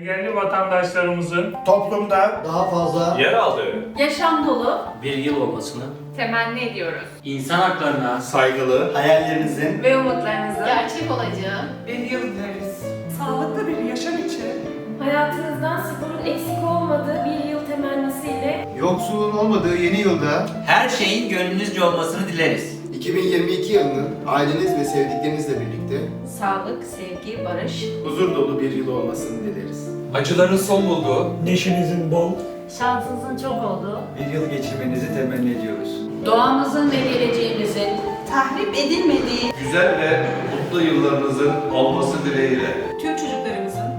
engelli vatandaşlarımızın toplumda daha fazla Yer aldığı Yaşam dolu. bir yıl olmasını, temenni ediyoruz. insan haklarına, saygılı, hayallerinizin Ve umutlarınızı Gerçek olacağı. bir yıl dileriz. Sağlıklı bir yaşam için Hayatınızdan sıfırın eksik olmadığı bir yıl temennisiyle yoksulluğun olmadığı yeni yılda Her şeyin gönlünüzce olmasını dileriz. 2022 yılının aileniz ve sevdiklerinizle birlikte Sağlık, sevgi, barış. huzur dolu bir yıl olmasını dileriz. acıların son bulduğu, neşenizin bol, şansınızın çok olduğu bir yıl geçirmenizi temenni ediyoruz. Doğamızın ve geleceğimizin tahrip edilmediği güzel ve mutlu yıllarınızın olması dileğiyle. tüm çocuklarımızın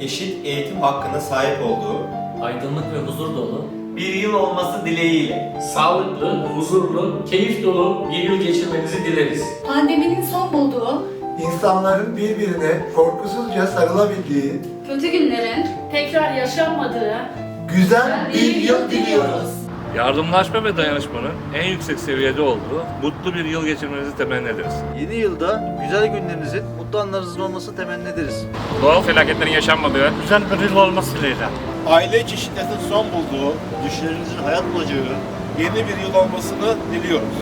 Eşit eğitim hakkına sahip olduğu aydınlık ve huzur dolu, bir yıl olması dileğiyle. sağlıklı, huzurlu, keyif dolu bir yıl geçirmenizi dileriz. pandeminin son bulduğu, İnsanların birbirine korkusuzca sarılabildiği kötü günlerin tekrar yaşanmadığı güzel bir yıl diliyoruz. Yardımlaşma ve dayanışmanın en yüksek seviyede olduğu mutlu bir yıl geçirmenizi temenni ederiz. Yeni yılda güzel günlerinizin, mutlu anlarınızın olması temenni ederiz. Doğal felaketlerin yaşanmadığı güzel bir yıl olması dileğiyle. Aile içi şiddetin son bulduğu, düşlerinizin hayat bulacağı yeni bir yıl olmasını diliyoruz.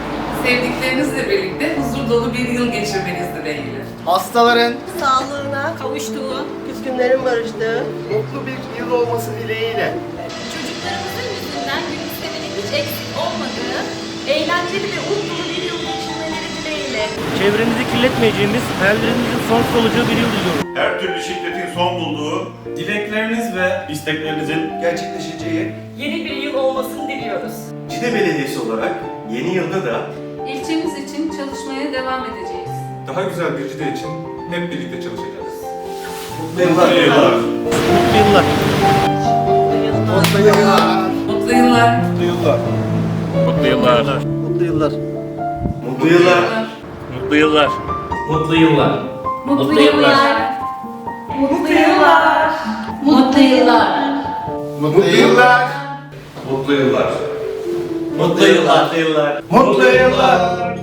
Sevdiklerinizle birlikte huzur dolu bir yıl geçirmeniz dileğiyle. Hastaların sağlığına kavuştuğu, küskünlerin barıştığı, mutlu bir yıl olması dileğiyle. çocuklarımızın yüzünden gülümsemenin hiç eksik olmadığı, eğlenceli ve umutlu bir yıl geçirmeleri dileğiyle. Çevrenizi kirletmeyeceğimiz, hayallerinizin sonsuz olacağı bir yıl diliyorum. Her türlü şiddetin son bulduğu, dilekleriniz ve isteklerinizin Gerçekleşeceği yeni bir yıl olmasını diliyoruz. Cide Belediyesi olarak yeni yılda da İlçemiz için çalışmaya devam edeceğiz. daha güzel bir cide için hep birlikte çalışacağız. Mutlu yıllar. Mutlu yıllar. Mutlu yıllar. Mutlu yıllar. Mutlu yıllar. Mutlu yıllar. Mutlu yıllar. Mutlu yıllar. Mutlu yıllar. Mutlu yıllar. Mutlu yıllar. Mutlu yıllar. Mutlu yıllar. Mutlu yıllar. Mutlu yıllar. Mutlu yıllar. Mutlu yıllar. Mutlu yıllar.